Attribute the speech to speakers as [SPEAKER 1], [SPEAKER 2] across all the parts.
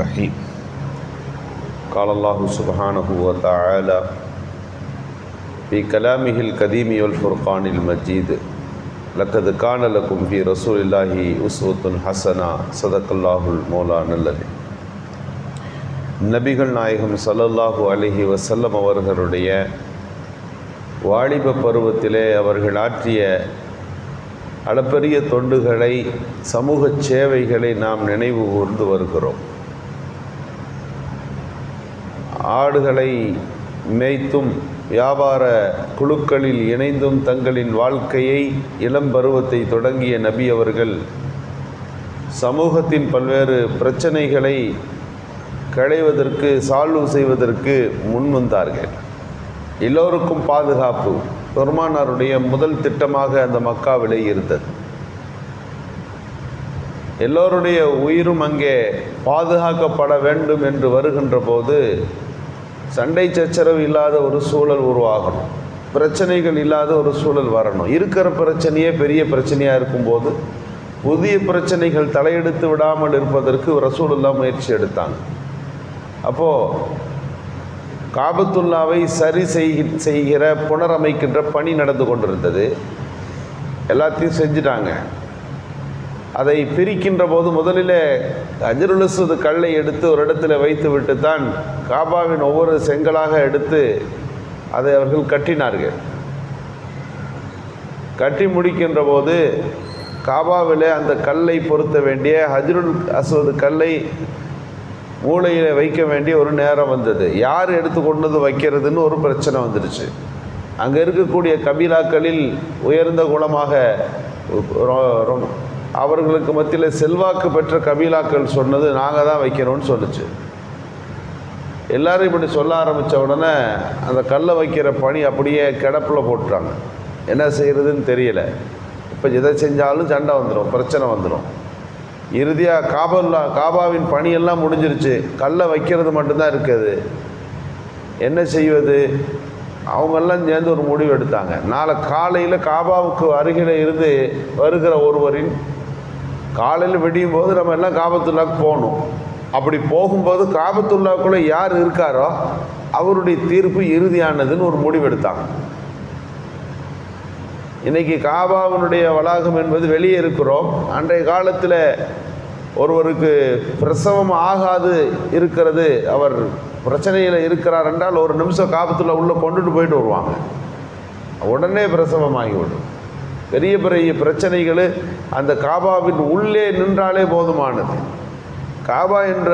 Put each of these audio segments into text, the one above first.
[SPEAKER 1] الرحيم قال الله سبحانه وتعالى في كلامه القديم والفرقان المجيد لقد كان لكم في رسول الله أسوة حسنة صدق الله المولانا الذي நபிகள் நாயகம் ஸல்லல்லாஹு அலைஹி வஸல்லம் அவர்களுடைய வாலிப பருவத்திலே அவர்கள் ஆற்றிய அளப்பரிய தொண்டுகளை சமூக சேவைகளை நாம் நினைவு கூர்ந்து வருகிறோம் ஆடுகளை மேய்த்தும் வியாபார குழுக்களில் இணைந்தும் தங்களின் வாழ்க்கையை இளம் பருவத்தை தொடங்கிய நபி அவர்கள் சமூகத்தின் பல்வேறு பிரச்சனைகளை களைவதற்கு சால்வ் செய்வதற்கு முன்வந்தார்கள் எல்லோருக்கும் பாதுகாப்பு பெருமானாருடைய முதல் திட்டமாக அந்த மக்காவிலே இருந்தது. எல்லோருடைய உயிரும் அங்கே பாதுகாக்கப்பட வேண்டும் என்று வருகின்ற போது சண்டை சச்சரவு இல்லாத ஒரு சூழல் உருவாகணும். பிரச்சனைகள் இல்லாத ஒரு சூழல் வரணும். இருக்கிற பிரச்சனையே பெரிய பிரச்சனையாக இருக்கும்போது புதிய பிரச்சனைகள் தலையெடுத்து விடாமல் இருப்பதற்கு ரசூலுல்லா முயற்சி எடுத்தாங்க. அப்போது காபத்துல்லாவை சரி செய்கி செய்கிற புனரமைக்கின்ற பணி நடந்து கொண்டிருந்தது. எல்லாத்தையும் செஞ்சுட்டாங்க. அதை பிரிக்கின்ற போது முதலிலே அஜருலசுது கல்லை எடுத்து ஒரு இடத்துல வைத்து விட்டு தான் காபாவின் ஒவ்வொரு செங்கலாக எடுத்து அதை அவர்கள் கட்டினார்கள். கட்டி முடிக்கின்ற போது காபாவில் அந்த கல்லை பொருத்த வேண்டிய ஹஜ்ருல் அஸ்வது கல்லை மூளையில் வைக்க வேண்டிய ஒரு நேரம் வந்தது. யார் எடுத்து கொண்டு வந்து வைக்கிறதுன்னு ஒரு பிரச்சனை வந்துடுச்சு. அங்கே இருக்கக்கூடிய கபீலாக்களில் உயர்ந்த குலமாக ரொ- அவர்களுக்கு மத்தியில் செல்வாக்கு பெற்ற கபீலாக்கள் சொன்னது நாங்கள் தான் வைக்கணும்னு சொல்லுச்சு. எல்லாரும் இப்படி சொல்ல ஆரம்பித்த உடனே அந்த கல்லை வைக்கிற பணி அப்படியே கிடப்பில் போட்டுட்டாங்க. என்ன செய்கிறதுன்னு தெரியல. இப்போ எதை செஞ்சாலும் சண்டை வந்துடும் பிரச்சனை வந்துடும் இறுதியாக காபல்லா காபாவின் பணியெல்லாம் முடிஞ்சிருச்சு. கல்லை வைக்கிறது மட்டும்தான் இருக்குது. என்ன செய்வது? அவங்கெல்லாம் சேர்ந்து ஒரு முடிவு எடுத்தாங்க. நாளை காலையில் காபாவுக்கு அருகில் இருந்து வருகிற ஒருவரின் காலையில் விடியும் போது நம்ம எல்லாம் காபத்துள்ளாக்கு போகணும். அப்படி போகும்போது காபத்துல்லாக்குள்ளே யார் இருக்காரோ அவருடைய தீர்ப்பு இறுதியானதுன்னு ஒரு முடிவெடுத்தாங்க. இன்றைக்கி காபாவினுடைய வளாகம் என்பது வெளியே இருக்கிறோம். அன்றைய காலத்தில் ஒருவருக்கு பிரசவம் ஆகாது இருக்கிறது அவர் பிரச்சனையில் இருக்கிறார் என்றால் ஒரு நிமிஷம் காபத்தில் உள்ளே கொண்டுட்டு போயிட்டு வருவாங்க. உடனே பிரசவம் ஆகிவிடும் பெரிய பெரிய பிரச்சனைகள் அந்த காபாவின் உள்ளே நின்றாலே போதுமானது. காபா என்ற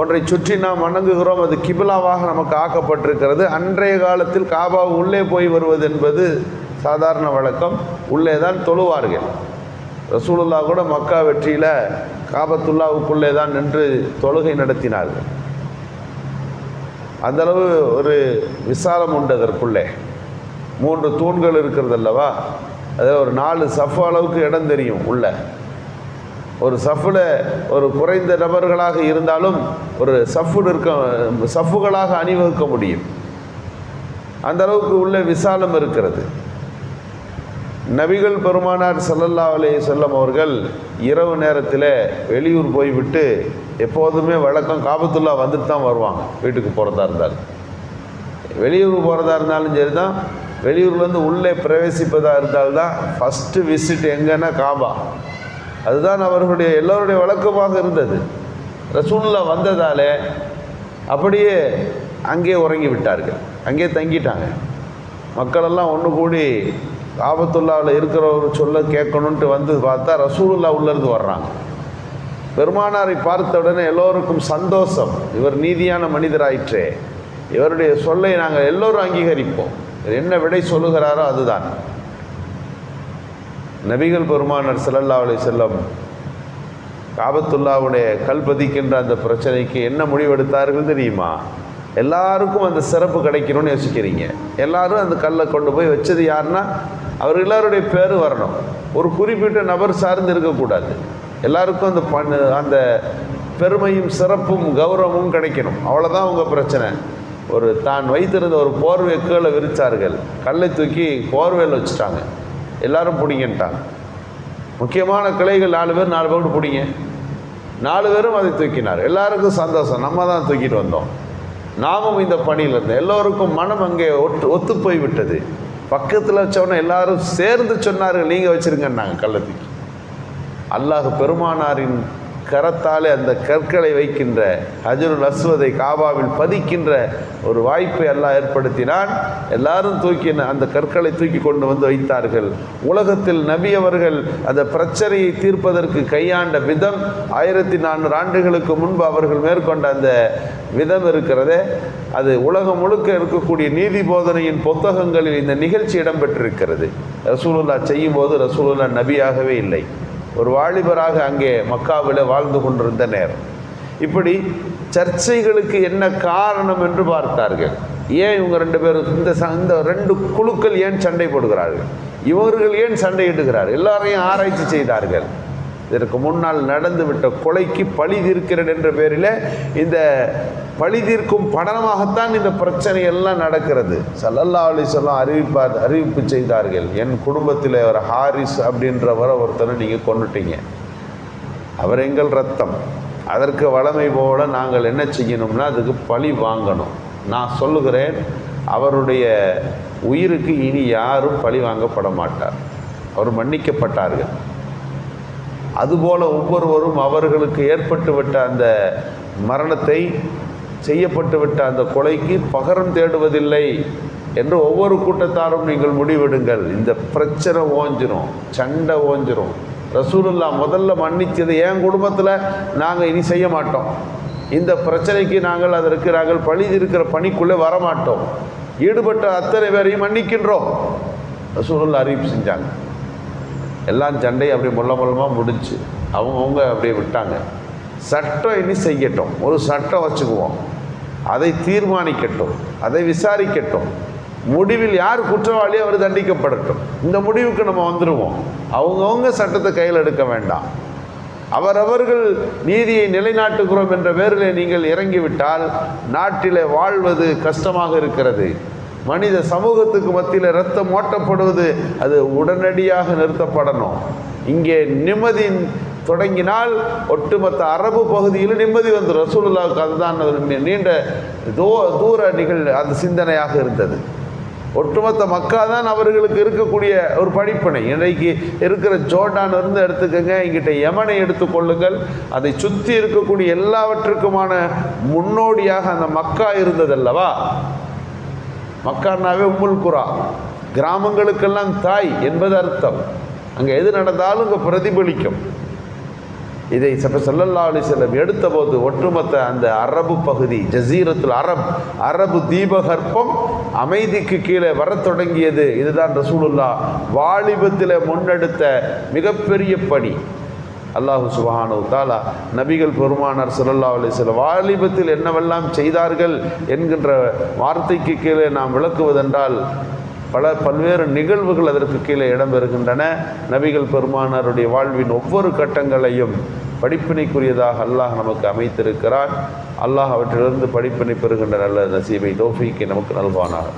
[SPEAKER 1] ஒன்றை சுற்றி நாம் வணங்குகிறோம் அது கிபிலாவாக நமக்கு ஆக்கப்பட்டிருக்கிறது. அன்றைய காலத்தில் காபா உள்ளே போய் வருவது என்பது சாதாரண வழக்கம். உள்ளே தான் தொழுவார்கள். ரசூலுல்லா கூட மக்கா வெற்றியில் காபத்துல்லாவுக்குள்ளே தான் நின்று தொழுகை நடத்தினார்கள். அந்தளவு ஒரு விசாலம் உண்டு அதற்குள்ளே. மூன்று தூண்கள் இருக்கிறது அல்லவா? அதாவது ஒரு நாலு சஃப் அளவுக்கு இடம் தெரியும் உள்ள. ஒரு சஃபில் ஒரு குறைந்த நபர்களாக இருந்தாலும் ஒரு சஃபு நிற்க சஃப்புகளாக அணிவகுக்க முடியும். அந்த அளவுக்கு உள்ள விசாலம் இருக்கிறது. நபிகள் பெருமானார் சல்லல்லா அலே செல்லம் அவர்கள் இரவு நேரத்தில் வெளியூர் போய்விட்டு எப்போதுமே வழக்கம் காபத்துல்லா வந்துட்டு தான் வருவாங்க வீட்டுக்கு போகிறதா இருந்தாலும். வெளியூர் போகிறதா இருந்தாலும் சரி தான் வெளியூர்லேருந்து உள்ளே பிரவேசிப்பதாக இருந்தால்தான் ஃபஸ்ட்டு விசிட் எங்கன்னா காபா. அதுதான் அவர்களுடைய எல்லோருடைய வழக்கமாக இருந்தது. ரசூல்லா வந்ததாலே அப்படியே அங்கே உறங்கி விட்டார்கள். அங்கே தங்கிட்டாங்க. மக்களெல்லாம் ஒன்று கூடி காபத்துல்லாவில் இருக்கிறவர் சொல்ல கேட்கணுன்ட்டு வந்து பார்த்தா ரசூலுல்லா உள்ளேருந்து வர்றாங்க. பெருமானாரை பார்த்த உடனே எல்லோருக்கும் சந்தோஷம். இவர் நீதியான மனிதராயிற்றே. இவருடைய சொல்லை நாங்கள் எல்லோரும் அங்கீகரிப்போம். என்ன விடை சொல்லுகிறாரோ அதுதான். நபிகள் பெருமானர் ஸல்லல்லாஹு அலி செல்லம் காபத்துல்லாவுடைய கல் பதிக்கின்ற அந்த பிரச்சனைக்கு என்ன முடிவெடுத்தார்கள் தெரியுமா? எல்லாருக்கும் அந்த சிறப்பு கிடைக்கணும்னு யோசிக்கிறீங்க. எல்லாரும் அந்த கல்லை கொண்டு போய் வச்சது யாருன்னா அவர் எல்லாருடைய பேர் வரணும். ஒரு குறிப்பிட்ட நபர் சார்ந்து இருக்கக்கூடாது. எல்லாருக்கும் அந்த பண்ணு அந்த பெருமையும் சிறப்பும் கௌரவமும் கிடைக்கணும். அவ்வளோதான் உங்கள் பிரச்சனை. ஒரு தான் வைத்திருந்த ஒரு போர்வை கீழே விரித்தார்கள் கல்லை தூக்கி போர்வையில் வச்சுட்டாங்க. எல்லாரும் பிடிங்கன்ட்டாங்க. முக்கியமான கிளைகள் நாலு பேர் நாலு பேர் பிடிங்க. நாலு பேரும் அதை தூக்கினார். எல்லாருக்கும் சந்தோஷம். நம்ம தான் தூக்கிட்டு வந்தோம். நாமும் இந்த பணியில் இருந்தோம். எல்லோருக்கும் மனம் அங்கே ஒட்டு ஒத்து போய் விட்டது. பக்கத்தில் வச்சவொன்னே எல்லாரும் சேர்ந்து சொன்னார்கள் நீங்கள் வச்சுருங்கன்னாங்க கல்லை தூக்கி. அல்லாஹ் பெருமானாரின் கரத்தாலே அந்த கற்களை வைக்கின்ற ஹஜருல் அஸ்வதை காபாவில் பதிக்கின்ற ஒரு வாய்ப்பை எல்லாம் ஏற்படுத்தினான். எல்லாரும் தூக்கி அந்த கற்களை தூக்கி கொண்டு வந்து வைத்தார்கள். உலகத்தில் நபி அவர்கள் அந்த பிரச்சனையை தீர்ப்பதற்கு கையாண்ட விதம் ஆயிரத்தி நானூறு ஆண்டுகளுக்கு முன்பு அவர்கள் மேற்கொண்ட அந்த விதம் இருக்கிறதே. அது உலகம் முழுக்க இருக்கக்கூடிய நீதி போதனையின் புத்தகங்களில் இந்த நிகழ்ச்சி இடம்பெற்றிருக்கிறது. ரசூலுல்லா செய்யும்போது ரசூலுல்லா நபியாகவே இல்லை. ஒரு வாலிபராக அங்கே மக்காவில் வாழ்ந்து கொண்டிருந்த நேரம். இப்படி சர்ச்சைகளுக்கு என்ன காரணம் என்று பார்த்தார்கள். ஏன் இவங்க ரெண்டு பேரும் இந்த ச இந்த ரெண்டு குழுக்கள் ஏன் சண்டை போடுகிறார்கள்? இவர்கள் ஏன் சண்டையிடுகிறார்கள்? எல்லாரையும் ஆராய்ச்சி செய்தார்கள். இதற்கு முன்னால் நடந்துவிட்ட கொலைக்கு பழி தீர்க்கிறேன் என்ற பேரில் இந்த பழி தீர்க்கும் படனமாகத்தான் இந்த பிரச்சனை எல்லாம் நடக்கிறது. சல்லல்லா அலிசல்லாம் அறிவிப்பார் அறிவிப்பு செய்தார்கள். என் குடும்பத்தில் ஒரு ஹாரிஸ் அப்படின்றவரை ஒருத்தனை நீங்கள் கொண்டுட்டீங்க அவர் எங்கள் ரத்தம். அதற்கு வளமை போல நாங்கள் என்ன செய்யணும்னா அதுக்கு பழி வாங்கணும். நான் சொல்லுகிறேன் அவருடைய உயிருக்கு இனி யாரும் பழி வாங்கப்பட மாட்டார். அவர் மன்னிக்கப்பட்டார்கள். அதுபோல ஒவ்வொருவரும் அவர்களுக்கு ஏற்பட்டுவிட்ட அந்த மரணத்தை செய்யப்பட்டுவிட்ட அந்த கொலைக்கு பகரம் தேடுவதில்லை என்று ஒவ்வொரு கூட்டத்தாரும் நீங்கள் முடிவெடுங்கள். இந்த பிரச்சனை ஓஞ்சிரும் சண்டை ஓஞ்சிரும். ரசூலுல்லா முதல்ல மன்னித்தது என் குடும்பத்தில் நாங்கள் இனி செய்ய மாட்டோம். இந்த பிரச்சனைக்கு நாங்கள் அதற்கு நாங்கள் பழி இருக்கிற பணிக்குள்ளே வரமாட்டோம். ஈடுபட்ட அத்தனை பேரையும் மன்னிக்கின்றோம். ரசூலுல்லா அறிவிப்பு செஞ்சாங்க. எல்லாம் சண்டை அப்படி முள்ள முள்ளமாக முடிஞ்சு அவங்கவுங்க அப்படியே விட்டாங்க. சட்டம் இனி செய்யட்டும். ஒரு சட்டம் வச்சுக்குவோம். அதை தீர்மானிக்கட்டும். அதை விசாரிக்கட்டும். முடிவில் யார் குற்றவாளி அவர் தண்டிக்கப்படட்டும். இந்த முடிவுக்கு நம்ம வந்துடுவோம் அவங்கவுங்க சட்டத்தை கையில் எடுக்க வேண்டாம். அவரவர்கள் நீதியை நிலைநாட்டுகிறோம் என்ற பேரில் நீங்கள் இறங்கிவிட்டால் நாட்டிலே வாழ்வது கஷ்டமாக இருக்கிறது. மனித சமூகத்துக்கு மத்தியில் ரத்தம் ஓட்டப்படுவது அது உடனடியாக நிறுத்தப்படணும். இங்கே நிம்மதி தொடங்கினால் ஒட்டுமொத்த அரபு பகுதியில் நிம்மதி வந்து ரசூலுல்லாவுக்கு அதுதான் நீண்ட தூ தூர நிகழ் அந்த சிந்தனையாக இருந்தது. ஒட்டுமொத்த மக்கா தான் அவர்களுக்கு இருக்கக்கூடிய ஒரு படிப்பினை. இன்றைக்கு இருக்கிற ஜோர்டான் இருந்து எடுத்துக்கோங்க இங்கிட்ட யமனை எடுத்துக்கொள்ளுங்கள் அதை சுற்றி இருக்கக்கூடிய எல்லாவற்றுக்குமான முன்னோடியாக அந்த மக்கா இருந்ததல்லவா? மக்கானாவே உம்முல் குரா. கிராமங்களுக்கெல்லாம் தாய் என்பது அர்த்தம். அங்கே எது நடந்தாலும் இங்கே பிரதிபலிக்கும். இதை சப்ப சல்லல்லா அலிசல்லம் எடுத்தபோது ஒட்டுமொத்த அந்த அரபு பகுதி ஜசீரத்தில் அரப் அரபு தீபகற்பம் அமைதிக்கு கீழே வரத் தொடங்கியது. இதுதான் ரசூலுல்லா வாலிபத்தில் முன்னெடுத்த மிகப்பெரிய பணி. அல்லாஹு சுபஹானு தாலா நபிகள் பெருமானார் சுல்லா அலைஹி வாலிபத்தில் என்னவெல்லாம் செய்தார்கள் என்கின்ற வார்த்தைக்கு கீழே நாம் விளக்குவதென்றால் பல பல்வேறு நிகழ்வுகள் அதற்கு கீழே இடம்பெறுகின்றன. நபிகள் பெருமானாருடைய வாழ்வின் ஒவ்வொரு கட்டங்களையும் படிப்பினைக்குரியதாக அல்லாஹ் நமக்கு அமைத்திருக்கிறான் அல்லாஹ் அவற்றிலிருந்து படிப்பினை பெறுகின்ற நல்ல நசீபை தோஃபிக்கு நமக்கு நல்வானாக